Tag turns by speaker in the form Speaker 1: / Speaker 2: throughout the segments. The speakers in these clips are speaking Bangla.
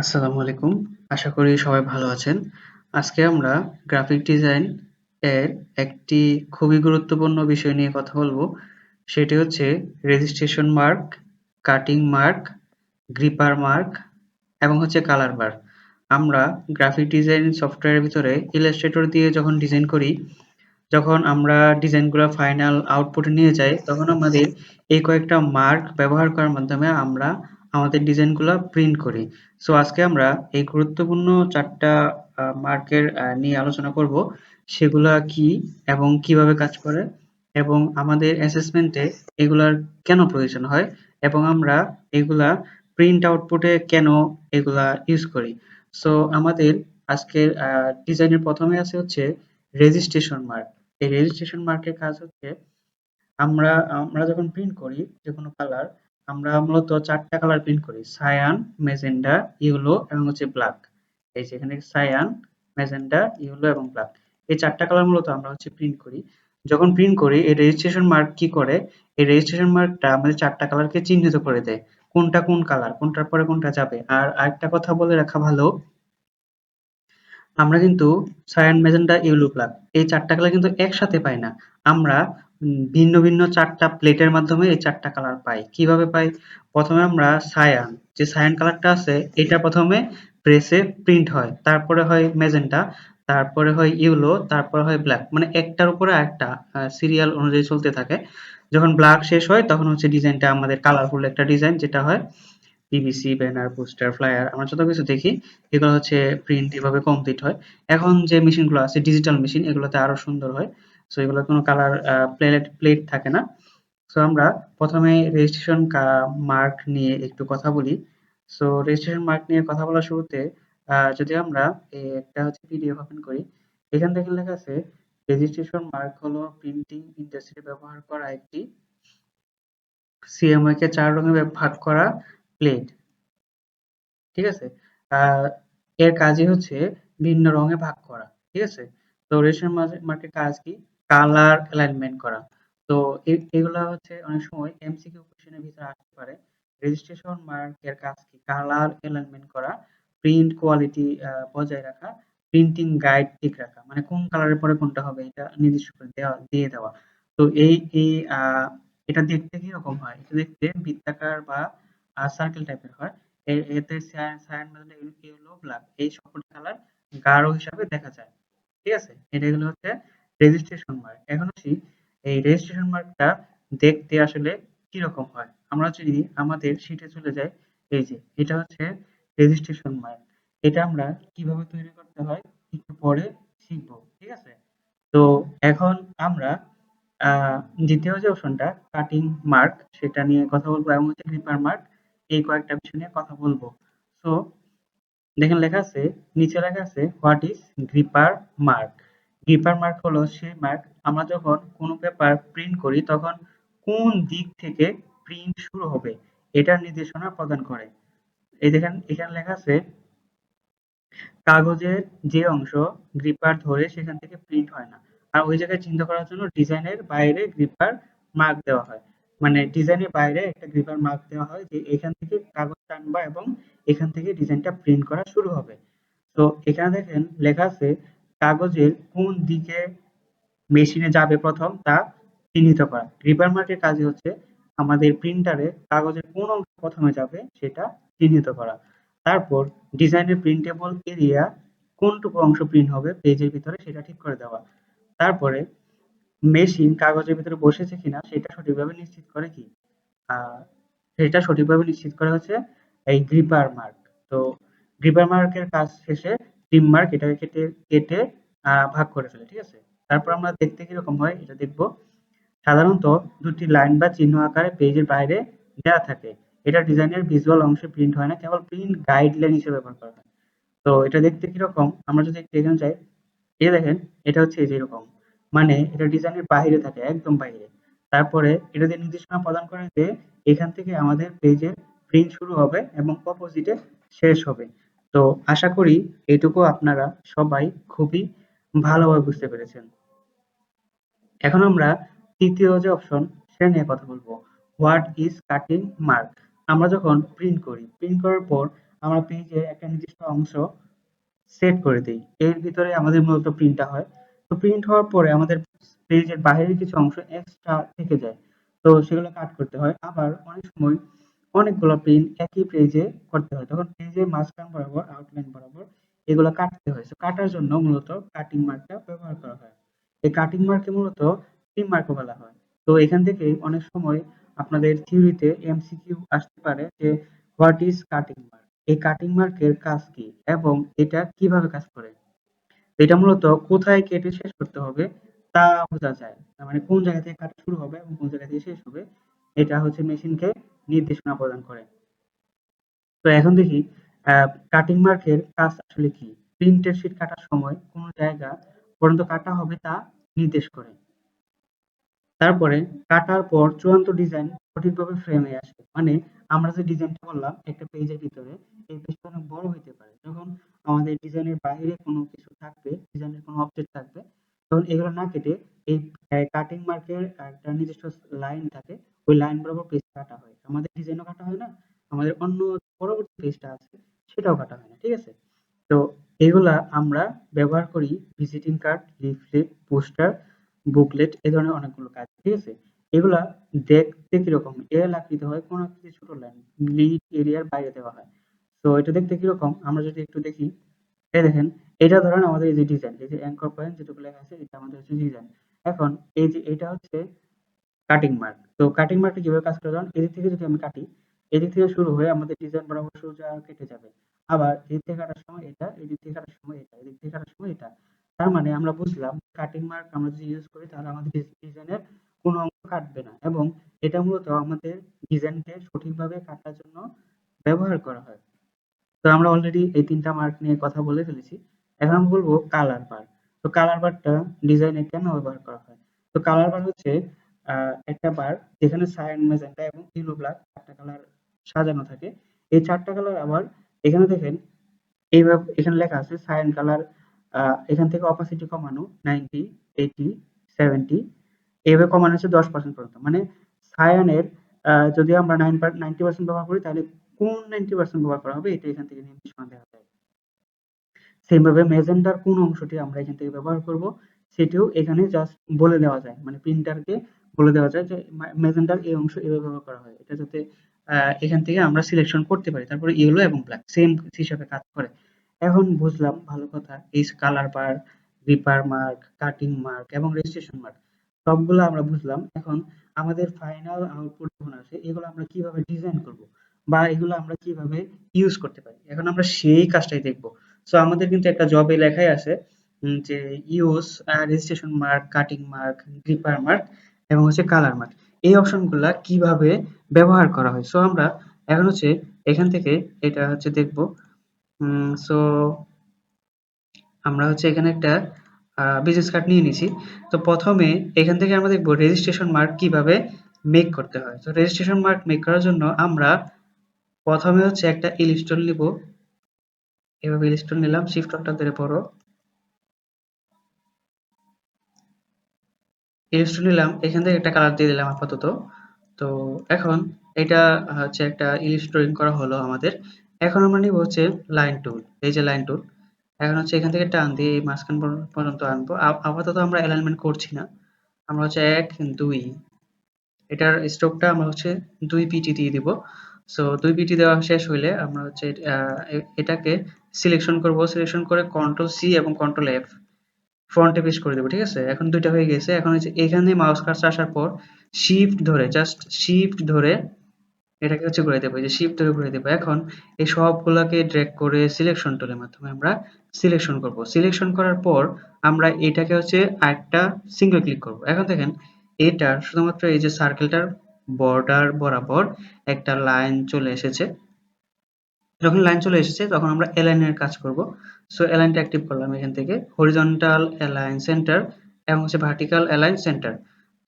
Speaker 1: আসসালামু আলাইকুম। আশা করি সবাই ভালো আছেন। আজকে আমরা গ্রাফিক ডিজাইন এর একটি খুবই গুরুত্বপূর্ণ বিষয় নিয়ে কথা বলব। সেটি হচ্ছে registration mark cutting mark gripper mark এবং হচ্ছে কালার বার আমরা গ্রাফিক ডিজাইন সফটওয়্যারের ভিতরে ইলাস্ট্রেটর দিয়ে যখন ডিজাইন করি, যখন আমরা ডিজাইনগুলো ফাইনাল আউটপুটে নিয়ে যাই, তখন আমাদের এই কয়েকটা মার্ক ব্যবহার করার মাধ্যমে আমরা আমাদের ডিজাইনগুলো প্রিন্ট করি। সো আজকে আমরা এই গুরুত্বপূর্ণ চারটা মার্কের নিয়ে আলোচনা করব। সেগুলা কি এবং কীভাবে কাজ করে এবং আমাদের অ্যাসেসমেন্টে এগুলার কেন প্রয়োজন হয় এবং আমরা এগুলা প্রিন্ট আউটপুটে কেন এগুলা ইউজ করি। সো আমাদের আজকের ডিজাইনের প্রথমে আছে হচ্ছে রেজিস্ট্রেশন মার্ক এই রেজিস্ট্রেশন মার্কের কাজ হচ্ছে আমরা আমরা যখন প্রিন্ট করি যে কোনো কালার আমরা মূলত চারটা কালার প্রিন্ট করি সায়ান মেজেন্ডা ইয়েলো এবং হচ্ছে ব্ল্যাক এই যে এখানে সায়ান মেজেন্ডা ইয়েলো এবং ব্ল্যাক এই চারটা কালার মূলত আমরা হচ্ছে প্রিন্ট করি। যখন প্রিন্ট করি, এই রেজিস্ট্রেশন মার্ক কি করে? এই রেজিস্ট্রেশন মার্কটা আমাদের চারটা কালারকে চিহ্নিত করে দেয়। কোনটা কোন কালার কোনটার পরে কোনটা যাবে? আর আরেকটা কথা বলে রাখা ভালো, আমরা কিন্তু সায়ান মেজেন্ডা ইউলো ব্ল্যাক এই চারটা কালার কিন্তু একসাথে পাই না। আমরা ভিন্ন ভিন্ন চারটা প্লেটের মাধ্যমে এই চারটা কালার পাই। কীভাবে পাই? প্রথমে আমরা সায়ান যে সায়ান কালারটা আছে, এটা প্রথমে প্রেসে প্রিন্ট হয়। তারপরে হয় মেজেন্টা তারপরে হয় ইউলো তারপরে হয় ব্ল্যাক মানে একটার উপরে একটা সিরিয়াল অনুযায়ী চলতে থাকে। যখন ব্ল্যাক শেষ হয়, তখন হচ্ছে ডিজাইনটা আমাদের কালারফুল একটা ডিজাইন যেটা হয় পিভিসি ব্যানার পোস্টার ফ্লায়ার আমরা যত কিছু দেখি, এগুলো হচ্ছে প্রিন্ট এভাবে কমপ্লিট হয়। এখন যে মেশিনগুলো আছে ডিজিটাল মেশিন এগুলোতে আরও সুন্দর হয়। সো এগুলো কোনো কালার প্লেট প্লেট থাকে না। সো আমরা প্রথমে রেজিস্ট্রেশন মার্ক নিয়ে একটু কথা বলি। সো রেজিস্ট্রেশন মার্ক নিয়ে কথা বলার শুরুতে যদি আমরা একটা হচ্ছে পিডিএফ ওপেন করি, এখান থেকে লেখা আছে রেজিস্ট্রেশন মার্ক হলো প্রিন্টিং ইন্ডাস্ট্রি ব্যবহার করা একটি সিএমআই কে চার রঙে ভাগ করা প্লেট ঠিক আছে? এর কাজই হচ্ছে ভিন্ন রঙে ভাগ করা। ঠিক আছে? তো রেশন মার্কের কাজ কি? কালার অ্যালাইনমেন্ট করা। তো এগুলা হচ্ছে অনেক সময় এমসিকিউ কোশ্চেনের ভিতরে আসতে পারে। রেজিস্ট্রেশন মার্কের কাজ কি? কালার অ্যালাইনমেন্ট করা প্রিন্ট কোয়ালিটি বজায় রাখা প্রিন্টিং গাইড ঠিক রাখা। মানে কোন কালারের পরে কোনটা হবে এটা নির্দিষ্ট করে দেওয়া, দিয়ে দেওয়া। তো এই এই এটা দেখতে কি রকম হয়? এটা দেখতে বৃত্তাকার বা সার্কেল টাইপের হয়। এতে সায়ান ইয়েলো ব্ল্যাক এই সকল কালার গাঢ় হিসাবে দেখা যায়। ঠিক আছে? এটা হচ্ছে রেজিস্ট্রেশন মার্ক এখন আসি, এই রেজিস্ট্রেশন মার্কটা দেখতে আসলে কি রকম হয়? আমরা যদি আমাদের শিটে চলে যাই, এই যে, এটা হচ্ছে রেজিস্ট্রেশন মার্ক এটা আমরা কীভাবে তৈরি করতে হয়, একটু পরে শিখব, ঠিক আছে? তো এখন আমরা দ্বিতীয় যে অপশনটা কাটিং মার্ক সেটা নিয়ে কথা বলব, এবং হচ্ছে গ্রিপার মার্ক এই কয়েকটা বিষয় নিয়ে কথা বলব। সো দেখেন লেখা আছে, নিচে লেখা আছে what is gripper mark gripper mark হলো সেই মার্ক আমরা যখন কোনো পেপার প্রিন্ট করি, তখন কোন দিক থেকে প্রিন্ট শুরু হবে, এটার নির্দেশনা প্রদান করে। এই দেখেন, এখানে লেখা আছে, কাগজের যে অংশ গ্রিপার ধরে সেখান থেকে প্রিন্ট হয় না। আর ওই জায়গায় চিন্তা করার জন্য ডিজাইনের বাইরে গ্রিপার মার্ক দেওয়া হয়। মানে ডিজাইনের বাইরে একটা গ্রিপার মার্ক দেওয়া হয় যে এখান থেকে কাগজ টানবা এবং এখান থেকে ডিজাইনটা প্রিন্ট করা শুরু হবে। তো এখানে দেখেন লেখা আছে কাগজের কোন দিকে মেশিনে যাবে প্রথম তা চিহ্নিত করা। গ্রিপার মার্কের কাজ হচ্ছে আমাদের প্রিন্টারে কাগজের কোন অংশ প্রথমে যাবে সেটা চিহ্নিত করা। তারপর ডিজাইনের প্রিন্টেবল এরিয়া কোনটুকু অংশ প্রিন্ট হবে পেজের ভিতরে সেটা ঠিক করে দেওয়া। তারপরে মেশিন কাগজের ভিতরে বসেছে কিনা সেটা সঠিকভাবে নিশ্চিত করে কি? সেটা সঠিকভাবে নিশ্চিত করা হচ্ছে এই গ্রিপার মার্ক তো গ্রিপার মার্কের কাজ শেষে টিম মার্ক এটাকে কেটে কেটে ভাগ করে ফেলে, ঠিক আছে? তারপর আমরা দেখতে কীরকম হয়, এটা দেখব। সাধারণত দুটি লাইন বা চিহ্ন আকারে পেজের বাইরে দেওয়া থাকে। এটা ডিজাইনের ভিজুয়াল অংশে প্রিন্ট হয় না, কেবল প্রিন্ট গাইডলাইন হিসেবে ব্যবহার করা হয়। তো এটা দেখতে কীরকম, আমরা যদি একটু এখানে যাই এই দেখেন, এটা হচ্ছে এই যেরকম মানে এটা ডিজাইনের বাইরে থাকে, একদম বাইরে। তারপরে এটা দিয়ে নির্দেশনা প্রদান করে যে এখান থেকে আমাদের পেজের প্রিন্ট শুরু হবে এবং অপোজিটে শেষ হবে। তো আশা করি এটুকু আপনারা সবাই খুবই ভালোভাবে বুঝতে পেরেছেন। এখন আমরা তৃতীয় যে অপশন সেটা নিয়ে কথা বলব। হোয়াট ইজ কাটিং মার্ক আমরা যখন প্রিন্ট করি প্রিন্ট করার পর আমরা পেজের একটা নির্দিষ্ট অংশ সেট করে দিই। এর ভিতরে আমাদের মূলত প্রিন্টটা হয়। তো প্রিন্ট হওয়ার পরে আমাদের পেজের বাইরের কিছু অংশ এক্সট্রা থেকে যায়। তো সেগুলো কাট করতে হয়। আবার অনেক সময় অনেকগুলো প্রিন্ট একই পেজে করতে হয়। তখন পেজের মাঝখান বরাবর আউটলাইন বরাবর এগুলো কাটতে হয়। কাটার জন্য মূলত কাটিং মার্কটা ব্যবহার করা হয়। এই কাটিং মার্কে মূলত তিন মার্কও বলা হয়। তো এখান থেকে অনেক সময় আপনাদের থিওরিতে এমসিকিউ আসতে পারে যে হোয়াট ইজ কাটিং মার্ক এই কাটিং মার্কের কাজ কি এবং এটা কীভাবে কাজ করে? এটা মূলত কোথায় কেটে শেষ করতে হবে তা বোঝা যায়। মানে কোন জায়গা থেকে কাটা শুরু হবে এবং কোন জায়গা থেকে শেষ হবে, এটা হচ্ছে মেশিনকে নির্দেশনা প্রদান করে। তো এখন দেখি কাটিং মার্কের কাজ আসলে কি? প্রিন্টের শিট কাটার সময় কোন জায়গা পর্যন্ত কাটা হবে তা নির্দেশ করে। তারপরে কাটার পর চূড়ান্ত ডিজাইন সঠিকভাবে ফ্রেমে আসে মানে আমরা যে ডিজাইনটা করলাম একটা পেজের ভিতরে, এই পেজটা অনেক বড় হইতে পারে। যখন আমাদের ডিজাইনের বাইরে কোনো কিছু থাকবে ডিজাইনের কোনো অবজেক্ট থাকবে, তখন এগুলো না কেটে এই কাটিং মার্কের একটা নিজস্ব লাইন থাকে, ওই লাইন বরাবর পেজ কাটা হয়। আমাদের ডিজাইনও কাটা হয় না, আমাদের অন্য পরবর্তী পেজটা আছে সেটাও কাটা হয় না, ঠিক আছে? তো এগুলা আমরা ব্যবহার করি visiting card leaflet poster booklet এই ধরনের অনেকগুলো কাজ, ঠিক আছে? এগুলা দেখতে কীরকম? এল আকৃতি হয় কোন আকৃতি ছোট লাইন লিড এরিয়ার বাইরে দেওয়া হয়। তো এটা দেখতে কীরকম? আমরা যদি একটু দেখি, এই দেখেন, এটা ধরেন আমাদের এই যে ডিজাইন এই যে অ্যাঙ্কর পয়েন্ট যেটুকু লেখা আছে, এটা আমাদের হচ্ছে ডিজাইন এখন এই যে এটা হচ্ছে কাটিং মার্ক তো কাটিং মার্কটা কীভাবে কাজ করে ধরুন? এদিক থেকে যদি আমি কাটি এদিক থেকে শুরু হয়ে আমাদের ডিজাইন বরাবর সোজা কেটে যাবে। আবার এদিক থেকে কাটার সময় এটা, এদিক থেকে কাটার সময় এটা, এদিক থেকে কাটার সময় এটা। তার মানে আমরা বুঝলাম কাটিং মার্ক আমরা যদি ইউজ করি তাহলে আমাদের ডিজাইনের কোনো অংশ কাটবে না এবং এটা মূলত আমাদের ডিজাইনকে সঠিকভাবে কাটার জন্য ব্যবহার করা হয়। তো আমরা অলরেডি এই তিনটা মার্ক নিয়ে কথা বলে ফেলেছি। এখন আমি বলব কালার বার তো কালার বারটা ডিজাইনে কেন ব্যবহার করা হয়? তো কালার বার হচ্ছে একটা বার যেখানে সায়ান ম্যাজেন্টা এবং ইয়েলো ব্ল্যাক একটা কালার সাজানো থাকে। এই চারটা কালার আবার এখানে দেখেন, এইভাবে এখানে লেখা আছে সায়ান কালার এখান থেকে অপাসিটি কমানো নাইনটি এইটি সেভেন্টি এইভাবে কমানো হচ্ছে দশ পার্সেন্ট পর্যন্ত। মানে সায়ানের যদি আমরা নাইন নাইনটি পার্সেন্ট ব্যবহার করি, তাহলে কোন নাইনটি পার্সেন্ট ব্যবহার করা হবে? এটা এখান থেকে নির্দেশনা দেওয়া যায়। সেমভাবে মেজেন্ডার কোন অংশটি আমরা এখান থেকে ব্যবহার করব, সেটিও এখানে জাস্ট বলে দেওয়া যায়। মানে প্রিন্টারকে বলে দেওয়া যায় যে মেজেন্ডার এই অংশ এভাবে ব্যবহার করা হয়। এটা যাতে এখান থেকে আমরা সিলেকশন করতে পারি। তারপরে ইয়েলো এবং ব্ল্যাক সেম হিসাবে কাজ করে। এখন বুঝলাম, ভালো কথা, এই colour bar gripper mark cutting mark এবং রেজিস্ট্রেশন মার্ক সবগুলো আমরা বুঝলাম। এখন আমাদের ফাইনাল আউটপুট যখন আসে, এগুলো আমরা কীভাবে ডিজাইন করব বা এগুলো আমরা কীভাবে ইউজ করতে পারি? এখন আমরা সেই কাজটাই দেখব। সো আমাদের কিন্তু একটা জবে লেখাই আছে যে use registration mark cutting mark gripper mark এবং হচ্ছে কালার মার্ক এই অপশনগুলা কীভাবে ব্যবহার করা হয়? সো আমরা এখন হচ্ছে এখান থেকে এটা হচ্ছে দেখব। সো আমরা হচ্ছে এখানে একটা বিজনেস কার্ড নিয়ে নিছি। তো প্রথমে এখান থেকে আমরা দেখব রেজিস্ট্রেশন মার্ক কীভাবে মেক করতে হয়। তো রেজিস্ট্রেশন মার্ক মেক করার জন্য আমরা প্রথমে হচ্ছে একটা ইলিস্টল নিব। এভাবে ইলিস্টল নিলাম শিফট অল্টার ধরে পড়ো। ইলিস্টল নিলাম, এখান থেকে একটা কালার দিয়ে দিলাম আপাতত। তো এখন এটা হচ্ছে একটা ইলিস্ট্রেটিং করা হলো আমাদের। এখন আমরা নিব হচ্ছে লাইন টুল এই যে লাইন টুল এখন হচ্ছে এখান থেকে টান দিয়ে এই মাঝখান পর্যন্ত আনব। আপাতত আমরা অ্যালাইনমেন্ট করছি না। আমরা হচ্ছে এক, দুই। এটার স্ট্রোকটা আমরা হচ্ছে দুই পিটি দিয়ে দিব। সো দুই পিটি দেওয়া শেষ হইলে আমরা হচ্ছে এটাকে সিলেকশন করব। সিলেকশন করে কন্ট্রোল সি এবং কন্ট্রোল এফ ফ্রন্টে পেস্ট করে দেবো, ঠিক আছে? এখন দুইটা হয়ে গেছে। এখন হচ্ছে এখানে মাউস কার্স আসার পর শিফট ধরে জাস্ট শিফট ধরে এটাকে হচ্ছে ঘুরে দেবো। যে শিফট ধরে ঘুরে দেবো। এখন এই সবগুলোকে ড্র্যাগ করে সিলেকশন টুলের মাধ্যমে আমরা সিলেকশন করব। সিলেকশন করার পর আমরা এটাকে হচ্ছে একটা সিঙ্গেল ক্লিক করব। এখন দেখেন এটার শুধুমাত্র এই যে সার্কেলটার বর্ডার বরাবর একটা লাইন চলে এসেছে। যখন লাইন চলে এসেছে, তখন আমরা অ্যালাইনের কাজ করব। সো অ্যালাইনটা অ্যাক্টিভ করলাম এখান থেকে। হরিজন্টাল অ্যালাইন সেন্টার এবং হচ্ছে ভার্টিক্যাল অ্যালাইন সেন্টার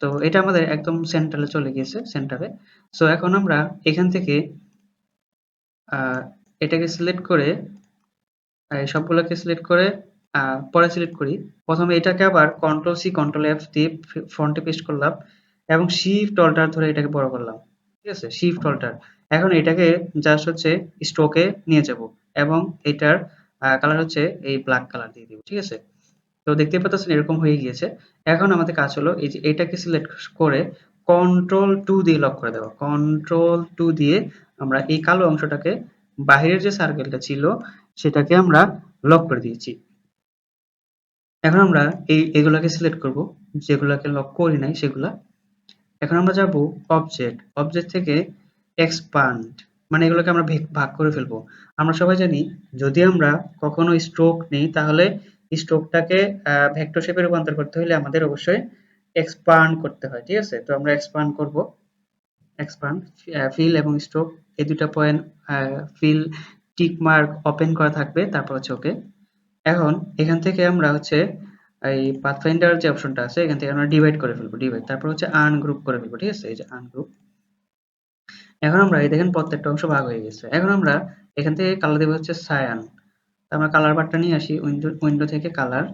Speaker 1: তো, এটা আমাদের একদম সেন্টারে চলে গিয়েছে সেন্টারে সো এখন আমরা এখান থেকে এটাকে সিলেক্ট করে সবগুলোকে সিলেক্ট করে পরে সিলেক্ট করি। প্রথমে এটাকে আবার কন্ট্রোল সি কন্ট্রোল এফ দিয়ে ফ্রন্টে পেস্ট করলাম এবং শিফট অল্টার ধরে এটাকে বড় করলাম। ঠিক আছে? শিফট অল্টার এখন এটাকে জাস্ট হচ্ছে স্ট্রোকে নিয়ে যাব এবং এটার কালার হচ্ছে এই ব্ল্যাক কালার দিয়ে দিব, ঠিক আছে? তো দেখতে পাচ্ছেন এরকম হয়ে গিয়েছে। এখন আমাদের কাজ হলো এই যে এটাকে সিলেক্ট করে কন্ট্রোল টু দিয়ে লক করে দেওয়া। কন্ট্রোল টু দিয়ে আমরা এই কালো অংশটাকে বাহিরের যে সার্কেলটা ছিল, সেটাকে আমরা লক করে দিয়েছি। এখন আমরা এই এগুলাকে সিলেক্ট করব, যেগুলাকে লক করি নাই সেগুলা। এখন আমরা যাব অবজেক্ট অবজেক্ট থেকে এক্সপান্ড মানে এগুলোকে আমরা ভাগ করে ফেলব। আমরা সবাই জানি, যদি আমরা কখনো স্ট্রোক নেই, তাহলে স্ট্রোকটাকে ভেক্টর শেপে রূপান্তর করতে হলে আমাদের অবশ্যই এক্সপান্ড করতে হয়, ঠিক আছে? তো আমরা এক্সপান্ড করব। এক্সপান্ড ফিল এবং স্ট্রোক এই দুটা point fill tick mark open করা থাকবে, তারপর হচ্ছে ওকে এখন এখান থেকে আমরা হচ্ছে এই পাথফাইন্ডার যে অপশনটা আছে, এখান থেকে আমরা ডিভাইড করে ফেলব ডিভাইড তারপর হচ্ছে আনগ্রুপ করে ফেলব, ঠিক আছে? এই যে আনগ্রুপ এখন আমরা এই দেখেন প্রত্যেকটা অংশ ভাগ হয়ে গেছে। এখন আমরা এখান থেকে কালার দেবো হচ্ছে সায়ান আমরা কালার বারটা নিয়ে আসি উইন্ডো উইন্ডো থেকে কালার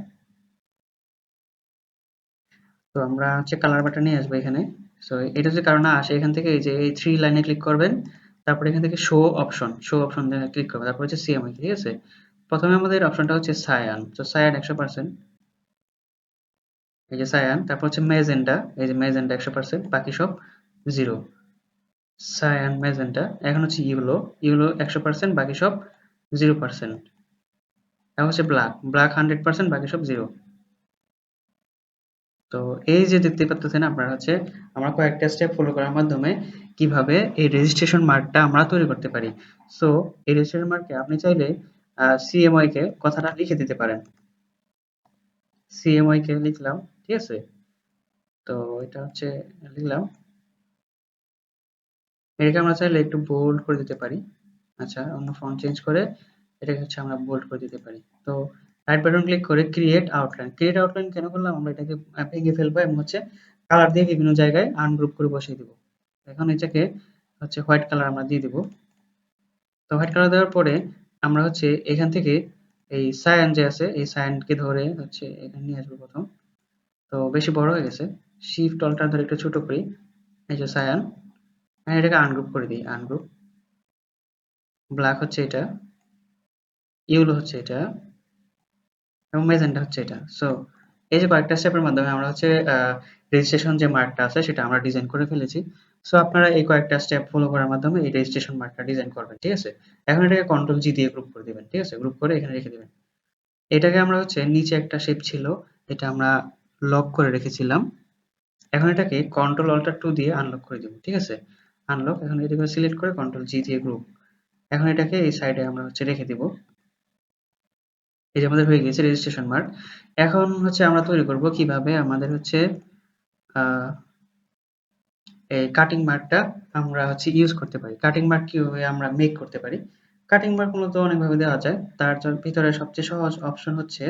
Speaker 1: তো আমরা হচ্ছে কালার বারটা নিয়ে আসব এখানে। সো এটা যদি কারণ আসে, এখান থেকে এই যে এই থ্রি লাইনে ক্লিক করবেন, তারপর এখান থেকে show option show option click করবেন, তারপর হচ্ছে সিএমআই ঠিক আছে? প্রথমে আমাদের অপশনটা হচ্ছে সায়ান তো সায়ান একশো পার্সেন্ট এই যে সায়ান তারপর হচ্ছে মেজেন্ডা এই যে মেজেন্ডা একশো পার্সেন্ট বাকি সব জিরো সায়ান মেজেন্টা এখন হচ্ছে ইউলো ইউলো একশো পার্সেন্ট বাকি সব জিরো পার্সেন্ট এখন হচ্ছে ব্ল্যাক ব্ল্যাক হান্ড্রেড পার্সেন্ট বাকি সব জিরো তো এই যে দেখতে পাচ্ছেন আপনারা হচ্ছে, আমরা কয়েকটা স্টেপ ফলো করার মাধ্যমে কীভাবে এই রেজিস্ট্রেশন মার্কটা আমরা তৈরি করতে পারি। সো এই রেজিস্ট্রেশন মার্কে আপনি চাইলে সিএমআই কে কথাটা লিখে দিতে পারেন। সিএমআই কে লিখলাম, ঠিক আছে? তো এটা হচ্ছে, লিখলাম। এটাকে আমরা চাইলে একটু বোল্ড করে দিতে পারি। আচ্ছা অন্য ফন্ট চেঞ্জ করে এটাকে হচ্ছে আমরা বোল্ড করে দিতে পারি। তো রাইট বাটন ক্লিক করে ক্রিয়েট আউটলাইন ক্রিয়েট আউটলাইন কেন করলাম? আমরা এটাকে ভেঙে ফেলব এবং হচ্ছে কালার দিয়ে বিভিন্ন জায়গায় আনগ্রুপ করে বসিয়ে দিব। এখন এটাকে হচ্ছে হোয়াইট কালার আমরা দিয়ে দিব। তো হোয়াইট কালার দেওয়ার পরে আমরা হচ্ছে এখান থেকে এই সায়ান যে আছে, এই সায়ানকে ধরে হচ্ছে এখানে নিয়ে আসব প্রথম। তো বেশি বড় হয়ে গেছে। শিফট অলটা ধরে একটু ছোট করি। এই যে সায়ান এটাকে আনগ্রুপ করে দিই আনগ্রুপ ব্ল্যাক হচ্ছে এটা ইউলো হচ্ছে এটা, এবং মেজেন্টা হচ্ছে এটা। সো এই যে কয়েকটা স্টেপের মাধ্যমে আমরা হচ্ছে রেজিস্ট্রেশন যে মার্কটা আছে সেটা আমরা ডিজাইন করে ফেলেছি। সো আপনারা এই কয়েকটা স্টেপ ফলো করার মাধ্যমে এই রেজিস্ট্রেশন মার্কটা ডিজাইন করবেন, ঠিক আছে? এখন এটাকে কন্ট্রোল জি দিয়ে গ্রুপ করে দিবেন, ঠিক আছে? গ্রুপ করে এখানে রেখে দিবেন। এটাকে আমরা হচ্ছে নিচে একটা শেপ ছিল, এটা আমরা লক করে রেখেছিলাম। এখন এটাকে কন্ট্রোল অল্টার টু দিয়ে আনলক করে দিব, ঠিক আছে? আনলক, এখন এটাকে সিলেক্ট করে কন্ট্রোল জি দিয়ে গ্রুপ এখন এটাকে এই সাইডে আমরা হচ্ছে রেখে দিব। এই যে আমাদের হয়ে গেছে রেজিস্ট্রেশন মার্ক এখন হচ্ছে আমরা তৈরি করব কীভাবে আমাদের হচ্ছে এই কাটিং মার্কটা আমরা হচ্ছে ইউজ করতে পারি। কাটিং মার্ক কীভাবে আমরা মেক করতে পারি? কাটিং মার্ক মূলত অনেকভাবে দেওয়া যায়। তার ভিতরে সবচেয়ে সহজ অপশন হচ্ছে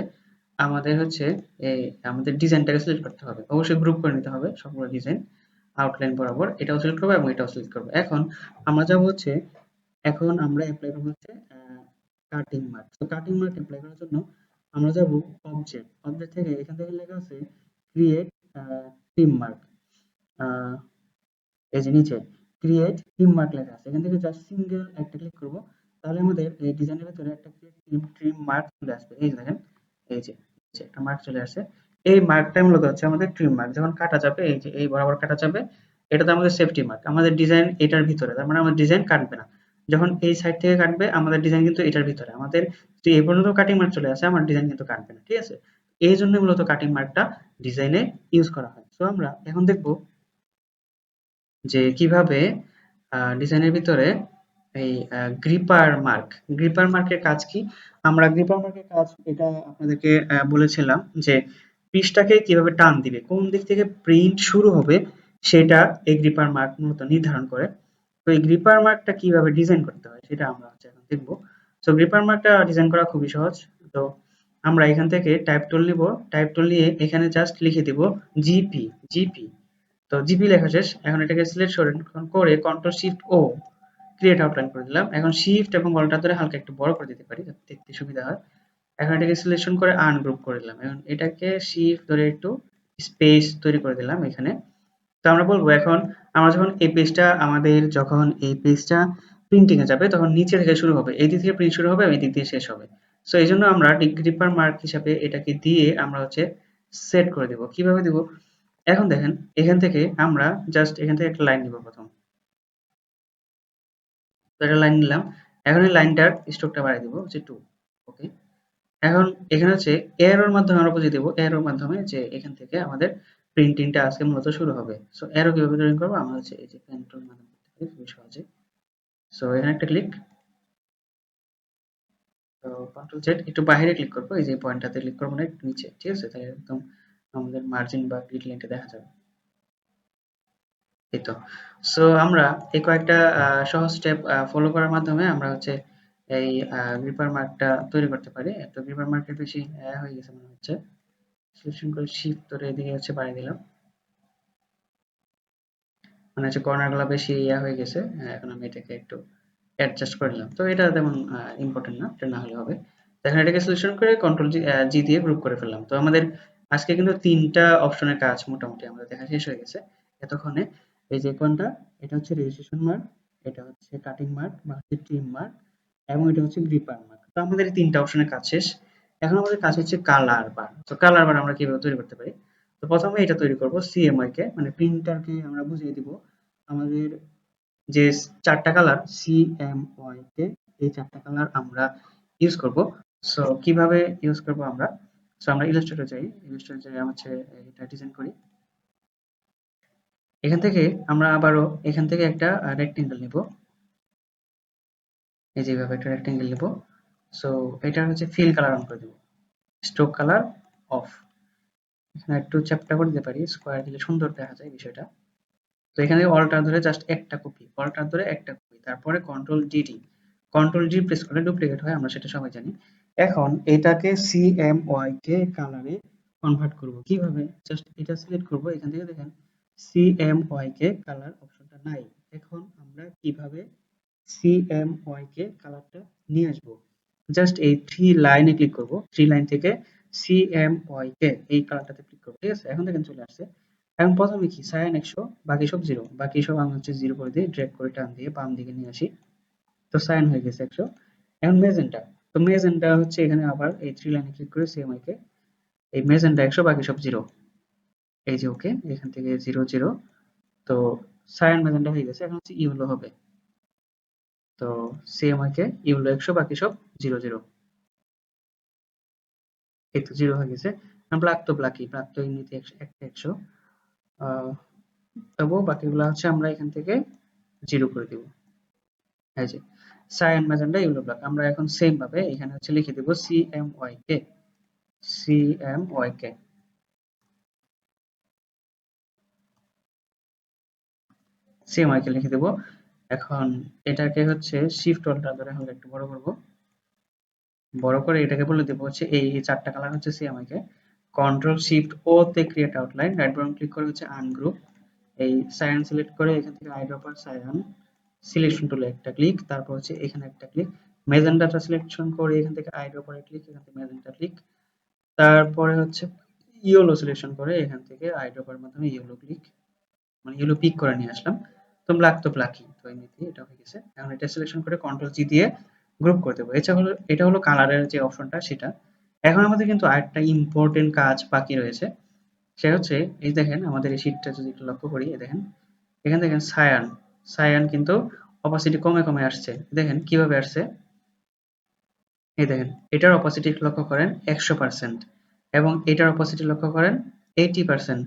Speaker 1: আমাদের হচ্ছে, এই আমাদের ডিজাইনটাকে সিলেক্ট করতে হবে। অবশ্যই গ্রুপ করে নিতে হবে সবগুলো ডিজাইন আউটলাইন বরাবর এটাও সিলেক্ট করব এবং এটাও সিলেক্ট করব। এখন আমরা যাব হচ্ছে, এখন আমরা অ্যাপ্লাই করব হচ্ছে কাটিং মার্ক তো কাটিং মার্ক অ্যাপ্লাই করার জন্য আমরা যাব অবজেক্ট অবজেক্ট থেকে এখান থেকে লেখা আছে ক্রিয়েট টিম মার্ক এই যে নিচে ক্রিয়েট টিম মার্ক লেখা আছে। এখান থেকে জাস্ট সিঙ্গেল একটা ক্লিক করব। তাহলে আমাদের এই ডিজাইনের ভিতরে একটা টিম মার্ক চলে আসবে। এই যে দেখেন, এই যে একটা মার্ক চলে আসছে এই মার্কটা মূলত হচ্ছে আমাদের ট্রিম মার্ক যখন কাটা যাবে, এই যে এই বরাবর কাটা যাবে এটা তো আমাদের সেফটি মার্ক আমাদের ডিজাইন এটার ভিতরে। তার মানে আমাদের ডিজাইন কাটবে না। যখন এই সাইড থেকে কাটবে, আমাদের ডিজাইন কিন্তু এটার ভিতরে। আমাদের যে এই পর্যন্ত কাটিং মার্ক চলে আসে, আমার ডিজাইন কিন্তু কাটবে না, ঠিক আছে? এই জন্য মূলত কাটিং মার্কটা ডিজাইনে ইউজ করা হয়। তো আমরা এখন দেখব যে কীভাবে ডিজাইনের ভিতরে এই গ্রিপার মার্ক গ্রিপার মার্কের কাজ কি? আমরা গ্রিপার মার্কের কাজ, এটা আপনাদেরকে বলেছিলাম যে পৃষ্ঠাকে কীভাবে টান দিবে, কোন দিক থেকে প্রিন্ট শুরু হবে, সেটা এই গ্রিপার মার্ক মূলত নির্ধারণ করে। তো এই গ্রিপার মার্কটা কীভাবে ডিজাইন করতে হয়, সেটা আমরা হচ্ছে এখন দেখব। তো গ্রিপার মার্কটা ডিজাইন করা খুবই সহজ। তো আমরা এখান থেকে টাইপ টুল নিব। টাইপ টুল নিয়ে এখানে জাস্ট লিখে দিব জিপি জিপি তো জিপি লেখা শেষ। এখন এটাকে সিলেক্ট করে control shift O create outline করে দিলাম। এখন শিফট এবং বলটা ধরে হালকা একটু বড় করে দিতে পারি, যাতে দেখতে সুবিধা হয়। এখন এটাকে সিলেকশন করে আনগ্রুপ করে দিলাম। এখন এটাকে শিফট ধরে একটু স্পেস তৈরি করে দিলাম এখানে। তো আমরা বলব এখন আমরা যখন এই পেজটা আমাদের যখন এই পেজটা প্রিন্টিং এ যাবে, তখন নিচে থেকে শুরু হবে। এই দিক থেকে প্রিন্ট শুরু হবে এই দিক দিয়ে শেষ হবে। সো এই জন্য আমরা গ্রিপার মার্ক হিসাবে এটাকে দিয়ে আমরা হচ্ছে সেট করে দেব। কীভাবে দেব? এখন দেখেন, এখান থেকে আমরা জাস্ট এখান থেকে একটা লাইন নিব প্রথম। তো একটা লাইন নিলাম। এখন এই লাইনটার স্ট্রোকটা বাড়িয়ে দিব, হচ্ছে টু ওকে এখন এখানে হচ্ছে এরোর মাধ্যমে আমরা বুঝিয়ে দেবো এরোর মাধ্যমে যে এখান থেকে আমাদের প্রিন্টিংটা আজকে মূলত শুরু হবে। সো এরো কীভাবে তৈরি করব? আমরা হচ্ছে এই যে কন্ট্রোল মাধ্যমে খুবই সহজে। সো এখানে একটা ক্লিক তো কন্ট্রোল জেড একটু বাইরে ক্লিক করব, এই যে পয়েন্টটাতে ক্লিক করব না, একটু নিচে, ঠিক আছে? তাহলে একদম আমাদের মার্জিন বা গ্রিড লাইনটা দেখা যাবে। এই তো। সো আমরা এই কয়েকটা সহজ স্টেপ ফলো করার মাধ্যমে আমরা হচ্ছে এই গ্রিপার মার্কটা তৈরি করতে পারি। তো গ্রিপার মার্কের বেশি হয়ে গেছে মনে হচ্ছে। সিলেকশন করে শিফট ধরে এদিকে হচ্ছে বাড়িয়ে দিলাম। মানে হচ্ছে কর্নারগুলো বেশি ইয়া হয়ে গেছে। এখন আমি এটাকে একটু অ্যাডজাস্ট করে নিলাম। তো এটা তেমন ইম্পর্টেন্ট না, এটা না হলে হবে। এখন এটাকে সিলেকশন করে কন্ট্রোল জি দিয়ে গ্রুপ করে ফেললাম। তো আমাদের আজকে কিন্তু তিনটা অপশনের কাজ মোটামুটি আমাদের দেখা শেষ হয়ে গেছে। এতক্ষণে এই যে কোনটা? এটা হচ্ছে রেজিস্ট্রেশন মার্ক এটা হচ্ছে কাটিং মার্ক বা হচ্ছে ট্রিম মার্ক এবং এটা হচ্ছে গ্রিপার মার্ক তো আমাদের এই তিনটা অপশনের কাজ শেষ। এখন আমাদের কাজ হচ্ছে কালার বার তো কালার বার আমরা কীভাবে তৈরি করতে পারি? তো প্রথমে এটা তৈরি করব সিএমআই কে মানে প্রিন্টারকে আমরা বুঝিয়ে দিব। আমাদের যে চারটা কালার সিএমওয়াই কে, এই চারটা কালার আমরা ইউজ করব। সো কীভাবে ইউজ করব আমরা? সো আমরা ইলাস্ট্রেটর যাই ইলাস্ট্রেটর যাই হচ্ছে এটা ডিজাইন করি। এখান থেকে আমরা আবারও এখান থেকে একটা রেক্টেঙ্গেল নিব। এই যে এইভাবে একটা রেক্টেঙ্গেল নিব। সো এটা হচ্ছে ফিল কালার অন করে দেব। স্ট্রোক কালার অফ এখানে একটু চ্যাপটা করে দিতে পারি স্কোয়ার দিলে সুন্দর দেখা যায় বিষয়টা। তো এখানে অল্টার ধরে জাস্ট একটা কপি অল্টার ধরে একটা কপি তারপরে control DD control G press করলে ডুপ্লিকেট হয়, আমরা সেটা সবাই জানি। এখন এটাকে সিএমওয়াই কে কালারে কনভার্ট করব। কীভাবে? জাস্ট এটা সিলেক্ট করব, এখান থেকে দেখেন। C M Y K colour অপশনটা নাই। এখন আমরা কীভাবে সিএমওয়াই কে কালারটা নিয়ে আসব। জাস্ট এই থ্রি লাইনে ক্লিক করব। থ্রি লাইন থেকে সিএমওয়াই কে এই কালারটাতে ক্লিক করব, ঠিক আছে? এখন দেখেন চলে আসছে। এখন প্রথমে কি সায়ান একশো, বাকি সব জিরো বাকি সব আমি হচ্ছে জিরো করে দিয়ে ড্র্যাগ করে টান দিয়ে বাম দিকে নিয়ে আসি। তো সায়ান হয়ে গেছে একশো। এখন মেজেন্টা তো মেজেন্টা হচ্ছে এখানে আবার এই থ্রি লাইনে ক্লিক করে সিএমআই কে এই মেজেন্টা একশো, বাকি সব জিরো এই যে ওকে এখান থেকে জিরো জিরো তো সায়ান মেজেন্টা হয়ে গেছে। এখন হচ্ছে ইউলো হবে। তো সিএমআই কে ইউলো একশো, বাকি সব জিরো জিরো এই জিরো হয়ে গেছে। ব্ল্যাক তো ব্ল্যাকই ব্ল্যাক তো এমনিতে একটা একশো। তবুও বাকিগুলো হচ্ছে আমরা এখান থেকে জিরো করে দিব। যে সায়ান ম্যাজেন্ডা ইউলো ব্ল্যাক আমরা এখন সেম ভাবে এখানে হচ্ছে লিখে দেব সি কে কে কে লিখে দেব। এখন এটাকে হচ্ছে শিফট অল্টার ধরে আমরা একটু বড় করব। বড় করে এটাকে বলে দেব হচ্ছে এই চারটা কালার হচ্ছে C M Y K control shift O তে create outline right button click করে হচ্ছে আনগ্রুপ এই সায়ান সিলেক্ট করে এখান থেকে আইড্রপার সায়ান সিলেকশন টুলে একটা ক্লিক তারপর হচ্ছে এখানে একটা ক্লিক মেজেন্টাটা সিলেকশন করে এখান থেকে আইড্রপারে ক্লিক এখান থেকে মেজেন্টা ক্লিক তারপরে হচ্ছে ইয়েলো সিলেকশন করে এখান থেকে আইড্রপার মাধ্যমে ইয়েলো ক্লিক মানে ইয়েলো পিক করে নিয়ে আসলাম। তো ব্ল্যাক তো ব্ল্যাকই তো এমনিতেই এটা হয়ে গেছে। এখন এটা সিলেকশন করে কন্ট্রোল জি দিয়ে গ্রুপ করে দেবো। এটা হলো এটা হলো কালারের যে অপশনটা সেটা। এখন আমাদের কিন্তু আরেকটা ইম্পর্টেন্ট কাজ বাকি রয়েছে। সেটা হচ্ছে, এই দেখেন, আমাদের এই শীটটা যদি একটু লক্ষ্য করি দেখেন। এখানে দেখেন সায়ান সায়ান কিন্তু অপাসিটি কমে কমে আসছে। দেখেন, কীভাবে আসছে? এই দেখেন, এটার অপাসিটি লক্ষ্য করেন, একশো পার্সেন্ট এবং এটার অপাসিটি লক্ষ্য করেন এইটি পার্সেন্ট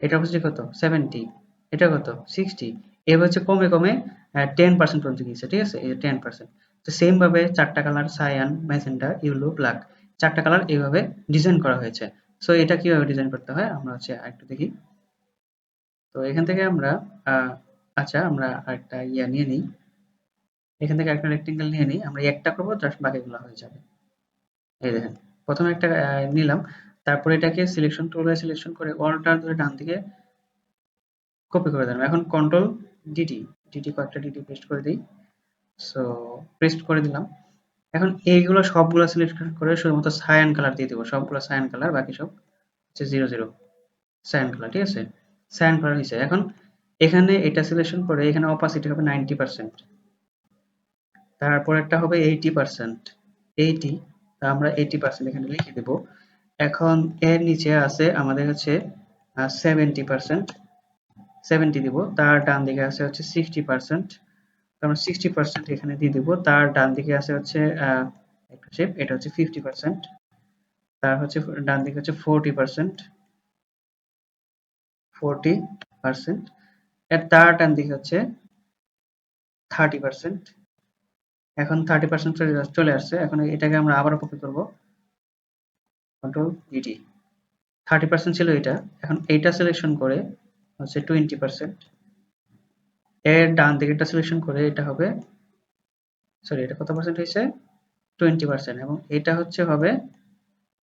Speaker 1: এটার অপাসিটি কত? সেভেন্টি এটা কত? সিক্সটি এবার হচ্ছে কমে কমে টেন পার্সেন্ট পর্যন্ত গিয়েছে, ঠিক আছে? টেন পার্সেন্ট তো সেম ভাবে চারটা colour cyan magenta yellow black চারটা কালার এইভাবে ডিজাইন করা হয়েছে। সো এটা কীভাবে ডিজাইন করতে হয়? আমরা হচ্ছে আরেকটু দেখি। তো এখান থেকে আমরা আচ্ছা আমরা আরেকটা ইয়া নিয়ে নিই। এখান থেকে একটা রেক্টেঙ্গেল নিয়ে নিই। আমরা একটা করব জাস্ট বাকিগুলো হয়ে যাবে। এই দেখেন, প্রথমে একটা নিলাম। তারপরে এটাকে সিলেকশন টুলে সিলেকশন করে অলটার ধরে ডান দিকে কপি করে দিলাম এখন কন্ট্রোল ডিটি ডিটি কয়েকটা ডিটি পেস্ট করে দিই। সো পেস্ট করে দিলাম। এখন এইগুলো সবগুলো সিলেক্ট করে শুধুমাত্র সায়ান কালার দিয়ে দেবো। সবগুলো সায়ান কালার বাকি সব হচ্ছে জিরো জিরো সায়ান কালার ঠিক আছে? সায়ান করা হয়েছে এখন এখানে এটা সিলেকশন করে এখানে অপাসিটি হবে নাইনটি পার্সেন্ট তারপর একটা হবে এইটি পার্সেন্ট এইটি আমরা এইটি পার্সেন্ট এখানে লিখে দেব। এখন এর নিচে আছে আমাদের হচ্ছে সেভেন্টি পার্সেন্ট সেভেন্টি দিব, তার ডান দিকে আছে হচ্ছে সিক্সটি পার্সেন্ট আমরা সিক্সটি পার্সেন্ট এখানে দিয়ে দিব, তার ডান দিকে আছে হচ্ছে একটা এটা হচ্ছে ফিফটি পার্সেন্ট তার হচ্ছে ডান দিকে হচ্ছে ফোরটি পার্সেন্ট ফোরটি পার্সেন্ট এর তার ডান দিকে হচ্ছে থার্টি পার্সেন্ট এখন থার্টি পার্সেন্ট চলে আসছে। এখন এটাকে আমরা আবার কপি করব। কন্ট্রোল ইটি থার্টি পার্সেন্ট ছিল এটা। এখন এইটা সিলেকশন করে হচ্ছে টোয়েন্টি পার্সেন্ট এর ডান দিকেরটা সিলেকশন করে এটা হবে সরি এটা কত পার্সেন্ট হয়েছে? টোয়েন্টি পার্সেন্ট এবং এটা হচ্ছে হবে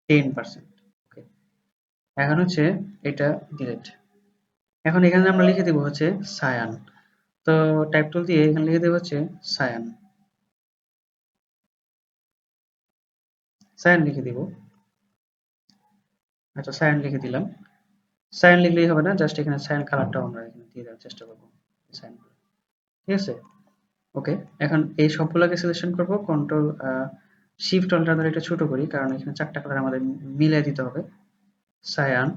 Speaker 1: টেন পার্সেন্ট ওকে এখন হচ্ছে এটা ডিলেট এখন এখানে আমরা লিখে দেবো হচ্ছে সায়ান তো টাইপ টুল দিয়ে এখানে লিখে দেবো হচ্ছে সায়ান সায়ান লিখে দিব। আচ্ছা সায়ান লিখে দিলাম। সায়ান লিখলেই হবে না জাস্ট এখানে সায়ান কালারটাও আমরা এখানে দিয়ে দেওয়ার চেষ্টা করব সায়ান ঠিক আছে? ওকে এখন এই সবগুলোকে সিলেকশন করব কন্ট্রোল শিফট অল্টার ধরে এটা ছোট করি, কারণ এখানে চারটা কালার আমাদের মিলিয়ে দিতে হবে। সায়ান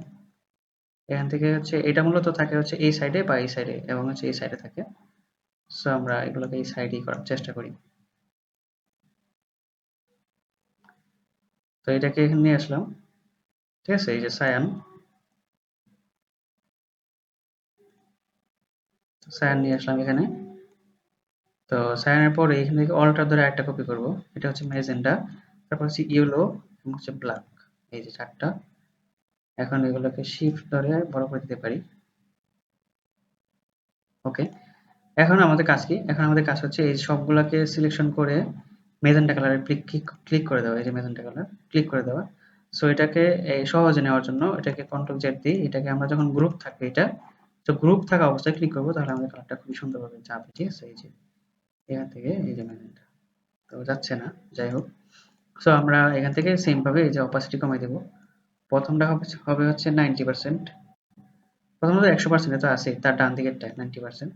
Speaker 1: এখান থেকে হচ্ছে, এটা মূলত থাকে হচ্ছে এই সাইডে বা এই সাইডে এবং হচ্ছে এই সাইডে থাকে। সো আমরা এগুলোকে এই সাইডেই করার চেষ্টা করি। তো এটাকে এখানে নিয়ে আসলাম। ঠিক আছে? এই যে সায়ান সায়ান নিয়ে আসলাম এখানে। তো সায়ানের পরে এখান থেকে অল্টার ধরে একটা কপি করব। এটা হচ্ছে মেজেন্ডা তারপর হচ্ছে ইয়েলো এবং হচ্ছে ব্ল্যাক এই যে চারটা। এখন এগুলোকে শিফট ধরে বড় করে দিতে পারি। ওকে এখন আমাদের কাজ কি? এখন আমাদের কাজ হচ্ছে এই সবগুলোকে সিলেকশন করে মেজেন্টা কালারে ক্লিক ক্লিক করে দেওয়া। এই যে মেজেন্টা কালার ক্লিক করে দেওয়া। সো এটাকে সহজে নেওয়ার জন্য এটাকে কন্ট্রোল জেড দিই এটাকে আমরা যখন গ্রুপ থাকবে এটা তো গ্রুপ থাকা অবস্থায় ক্লিক করব, তাহলে আমাদের কালারটা খুবই সুন্দরভাবে যাবে, ঠিক আছে? এই যে, এখান থেকে এই যে মেজেন্টা তো যাচ্ছে না, যাই হোক। সো আমরা এখান থেকে সেম ভাবে এই যে অপাসিটি কমাই দেবো। প্রথমটা হবে হচ্ছে নাইনটি পার্সেন্ট প্রথমত একশো পার্সেন্ট তো আছে তার ডান দিকেরটা নাইনটি পার্সেন্ট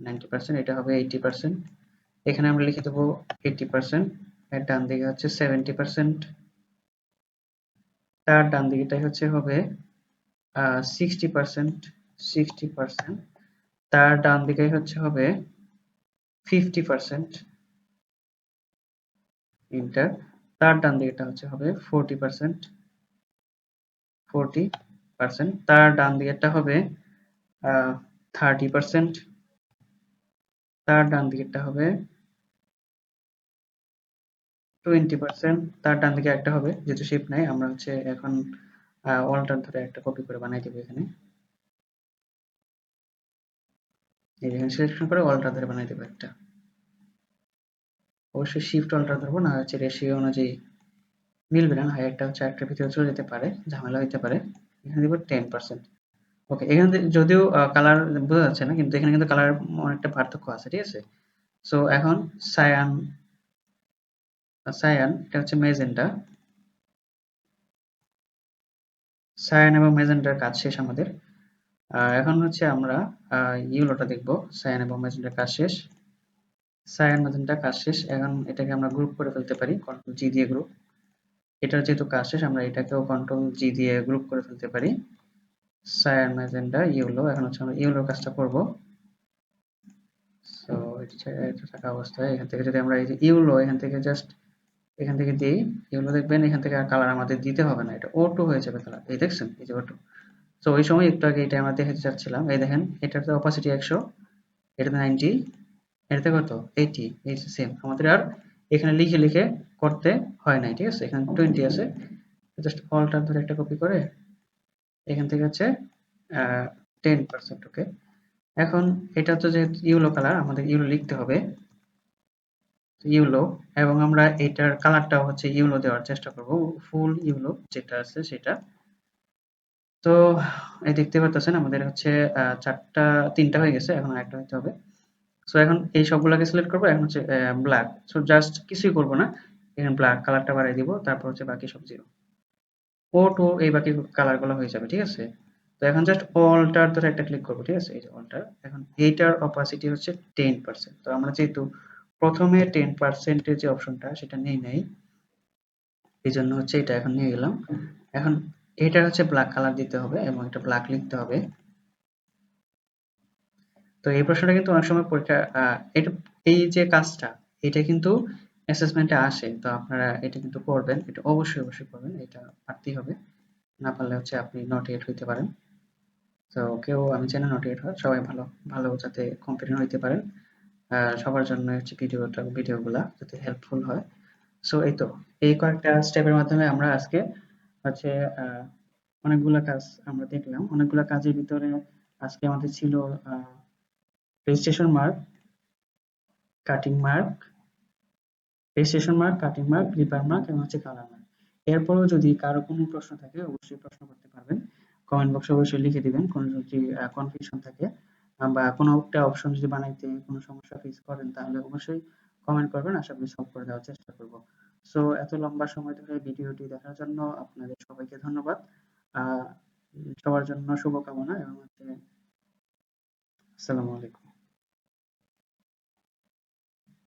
Speaker 1: নাইনটি পার্সেন্ট এটা হবে এইটি পার্সেন্ট এখানে আমরা লিখে দেবো এইটি পার্সেন্ট এর ডান দিকে হচ্ছে সেভেন্টি পার্সেন্ট তার ডান দিকেটাই হচ্ছে হবে সিক্সটি পার্সেন্ট সিক্সটি পার্সেন্ট তার ডান দিকে হচ্ছে হবে ফিফটি পার্সেন্ট ইন্টার তার ডান দিকেটা হচ্ছে হবে ফোরটি পার্সেন্ট ফোরটি পার্সেন্ট তার ডান দিকেরটা হবে থার্টি পার্সেন্ট তার ডান দিকেরটা হবে টোয়েন্টি পার্সেন্ট তার ডান দিকে একটা হবে, যেহেতু শেপ নাই, আমরা হচ্ছে এখন অল্টার ধরে একটা কপি করে বানাই দেবো এখানে। এখানে সিলেকশন করে অল্টার ধরে বানাই দেবো একটা। অবশ্যই শিফট অল্টার ধরবো না, হচ্ছে রেশিও অনুযায়ী মিলবে না, হয়, একটা হচ্ছে একটা ভিতরে চলে যেতে পারে, ঝামেলা হইতে পারে। এখানে দিব টেন পার্সেন্ট ওকে এখানে যদিও কালার বোঝা যাচ্ছে না, কিন্তু এখানে কিন্তু কালার অনেকটা পার্থক্য আছে, ঠিক আছে? সো এখন সায়ান সায়ান এটা হচ্ছে মেজেন্টা সায়ান এবং মেজেন্টার কাজ শেষ আমাদের। এখন হচ্ছে আমরা ইউলোটা দেখব। সায়ান এবং মেজেন্টার কাজ শেষ। সায়ান মেজেন্টা কাজ শেষ। এখন এটাকে আমরা গ্রুপ করে ফেলতে পারি কন্ট্রোল জি দিয়ে গ্রুপ এটার যেহেতু কাজ শেষ, আমরা এটাকেও কন্ট্রোল জি দিয়ে গ্রুপ করে ফেলতে পারি। Cyan magenta yellow. এখন হচ্ছে আমরা ইউলোর কাজটা করব। সো এটা থাকা অবস্থায়। এখান থেকে যদি আমরা এই যে ইউলো, এখান থেকে জাস্ট এখান থেকে দিই। এগুলো দেখবেন এখান থেকে আর কালার আমাদের দিতে হবে না। এটা ও হয়ে যাবে কালার এই দেখছেন? এই যে ও সো ওই সময় একটু আগে এটা আমরা দেখতে চাচ্ছিলাম। এই দেখেন এটাতে অপাসিটি একশো, এটাতে নাইনটি এটাতে কত? এইটি এই সেম আমাদের আর এখানে লিখে লিখে করতে হয় নাই, ঠিক আছে? এখানে টোয়েন্টি আছে। জাস্ট অলটার ধরে একটা কপি করে, এখান থেকে হচ্ছে টেন পার্সেন্ট ওকে এখন এটা তো যে ইউলো কালার আমাদের ইউলো লিখতে হবে। ইউলো এবং আমরা এটার কালারটাও হচ্ছে ইউলো দেওয়ার চেষ্টা করব, ফুল ইউলো যেটা আছে সেটা। তো এই দেখতে পাচ্ছেন আমাদের হচ্ছে চারটা, তিনটা হয়ে গেছে, এখন আরেকটা হতে হবে। সো এখন এই সবগুলোকে সিলেক্ট করব, এখন হচ্ছে ব্ল্যাক সো জাস্ট কিছুই করব না, এখানে ব্ল্যাক কালারটা বাড়িয়ে দিব, তারপর হচ্ছে বাকি সব জিরো ও টু এই বাকি কালারগুলো হয়ে যাবে, ঠিক আছে? তো এখন জাস্ট অল্টার ধরে একটা ক্লিক করব, ঠিক আছে? এই যে অল্টার এখন এইটার অপাসিটি হচ্ছে টেন পার্সেন্ট তো আমরা যেহেতু প্রথমে টেন পার্সেন্টের যে অপশনটা সেটা নেই নাই। এই জন্য হচ্ছে এটা এখন নিয়ে গেলাম। এখন এটা হচ্ছে ব্ল্যাক কালার দিতে হবে এবং এটা ব্ল্যাক লিখতে হবে। তো এই প্রশ্নটা কিন্তু অনেক সময় পরীক্ষা এটা, এই যে কাজটা, এটা কিন্তু অ্যাসেসমেন্টে আসে। তো আপনারা এটা কিন্তু করবেন, এটা অবশ্যই অবশ্যই করবেন, এটা পারতেই হবে। না পারলে হচ্ছে আপনি নট এট হইতে পারেন। তো কেউ, আমি চাই না নট এট হয় সবাই ভালো ভালো যাতে কম্পিটেন্ট হইতে পারেন। সবার জন্য হচ্ছে ভিডিওটা ভিডিওগুলা যাতে হেল্পফুল হয়। সো এই তো। এই কয়েকটা স্টেপের মাধ্যমে আমরা আজকে হচ্ছে অনেকগুলা কাজ আমরা দেখলাম। অনেকগুলা কাজের ভিতরে আজকে আমাদের ছিল registration mark cutting mark registration mark cutting mark reaper mark এবং হচ্ছে কালার মার্ক এরপরেও যদি কারও কোনো প্রশ্ন থাকে, অবশ্যই প্রশ্ন করতে পারবেন। কমেন্ট বক্সে অবশ্যই লিখে দিবেন। কোনো যদি কনফিউশন থাকে বা কোনো একটা অপশন যদি বানাইতে কোনো সমস্যা ফেস করেন, তাহলে অবশ্যই কমেন্ট করবেন। আশা করি সলভ করে দেওয়ার চেষ্টা করব। সো এত লম্বা সময় ধরে ভিডিওটি দেখার জন্য আপনাদের সবাইকে ধন্যবাদ। সবার জন্য শুভকামনা এবং হচ্ছে, আসসালামু আলাইকুম।